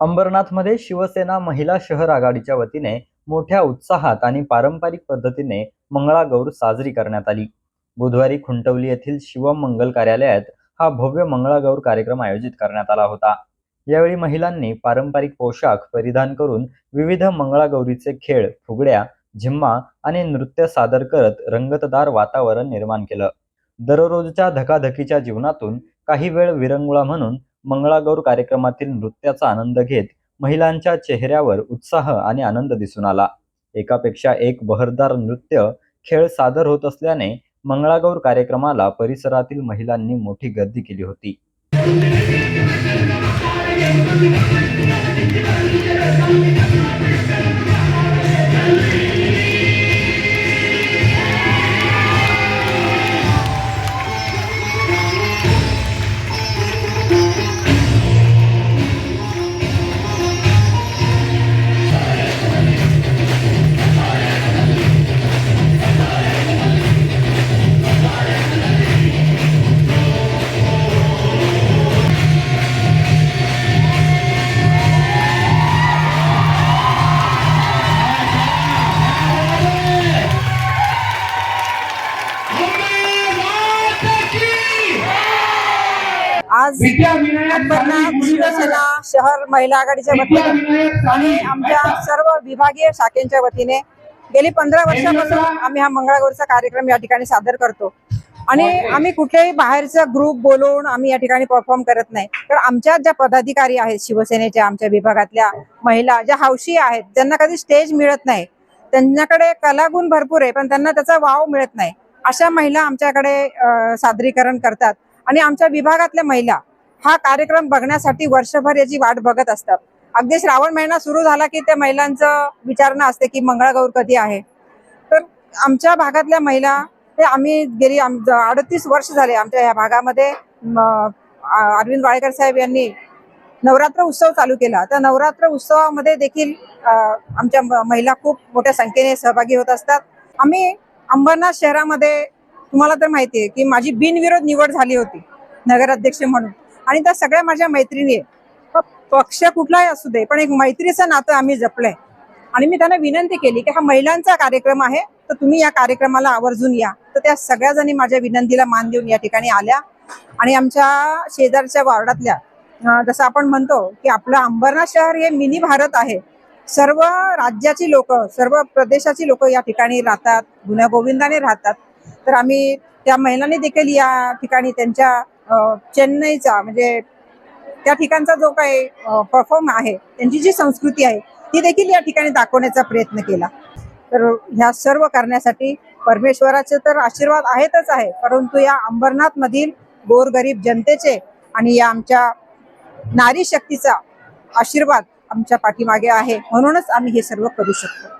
अंबरनाथमध्ये शिवसेना महिला शहर आघाडीच्या वतीने मोठ्या उत्साहात आणि पारंपरिक पद्धतीने मंगळागौर साजरी करण्यात आली. बुधवारी खुंटवली येथील शिवम मंगल कार्यालयात हा भव्य मंगळागौर कार्यक्रम आयोजित करण्यात आला होता. यावेळी महिलांनी पारंपरिक पोशाख परिधान करून विविध मंगळागौरीचे खेळ फुगड्या झिम्मा आणि नृत्य सादर करत रंगतदार वातावरण निर्माण केलं. दररोजच्या धकाधकीच्या जीवनातून काही वेळ विरंगुळा म्हणून मंगळागौर कार्यक्रमातील नृत्याचा आनंद घेत महिलांच्या चेहऱ्यावर उत्साह आणि आनंद दिसून आला. एकापेक्षा एक बहरदार नृत्य खेळ सादर होत असल्याने मंगळागौर कार्यक्रमाला परिसरातील महिलांनी मोठी गर्दी केली होती. आज शिवसेना शहर महिला आघाडीच्या वतीने आणि आमच्या सर्व विभागीय शाखेच्या वतीने गेली पंधरा वर्षापासून आम्ही हा मंगळागौरचा कार्यक्रम या ठिकाणी सादर करतो. आणि आम्ही कुठल्याही बाहेरचा ग्रुप बोलवून आम्ही या ठिकाणी परफॉर्म करत नाही. तर आमच्या ज्या पदाधिकारी आहेत शिवसेनेच्या आमच्या विभागातल्या महिला ज्या हौशी आहेत ज्यांना कधी स्टेज मिळत नाही. त्यांच्याकडे कलागुण भरपूर आहे पण त्यांना त्याचा वाव मिळत नाही. अशा महिला आमच्याकडे सादरीकरण करतात. आणि आमच्या विभागातल्या महिला हा कार्यक्रम बघण्यासाठी वर्षभर याची वाट बघत असतात. अगदी श्रावण महिना सुरू झाला की त्या महिलांचं विचारणं असते की मंगळागौर कधी आहे. तर आमच्या भागातल्या महिला हे आम्ही गेली अडतीस वर्ष झाले आमच्या या भागामध्ये. अरविंद वाळेकर साहेब यांनी नवरात्र उत्सव चालू केला. तर नवरात्र उत्सवामध्ये देखील आमच्या महिला खूप मोठ्या संख्येने सहभागी होत असतात. आम्ही अंबरनाथ शहरामध्ये तुम्हाला तर माहिती आहे की माझी बिनविरोध निवड झाली होती नगराध्यक्ष म्हणून. आणि त्या सगळ्या माझ्या मैत्रिणी आहे पक्ष कुठलाही असू दे पण एक मैत्रीचं नातं आम्ही जपलंय. आणि मी त्यांना विनंती केली की हा महिलांचा कार्यक्रम आहे तर तुम्ही या कार्यक्रमाला आवर्जून या. तर त्या सगळ्या जणी माझ्या विनंतीला मान देऊन या ठिकाणी आल्या. आणि आमच्या शेजारच्या वार्डातल्या जसं आपण म्हणतो की आपलं अंबरनाथ शहर हे मिनी भारत आहे. सर्व राज्याची लोक सर्व प्रदेशाची लोक या ठिकाणी राहतात गुण्यागोविंदाने राहतात. तर आम्ही त्या महिलांनी देखील या ठिकाणी त्यांच्या चेन्नईचा म्हणजे त्या ठिकाणचा जो काही परफॉर्म आहे त्यांची जी संस्कृती आहे ती देखील या ठिकाणी दाखवण्याचा प्रयत्न केला. तर ह्या सर्व करण्यासाठी परमेश्वराचे तर आशीर्वाद आहेतच आहे परंतु या अंबरनाथ मधील गोरगरीब जनतेचे आणि या आमच्या नारी शक्तीचा आशीर्वाद आमच्या पाठीमागे आहे म्हणूनच आम्ही हे सर्व करू शकतो.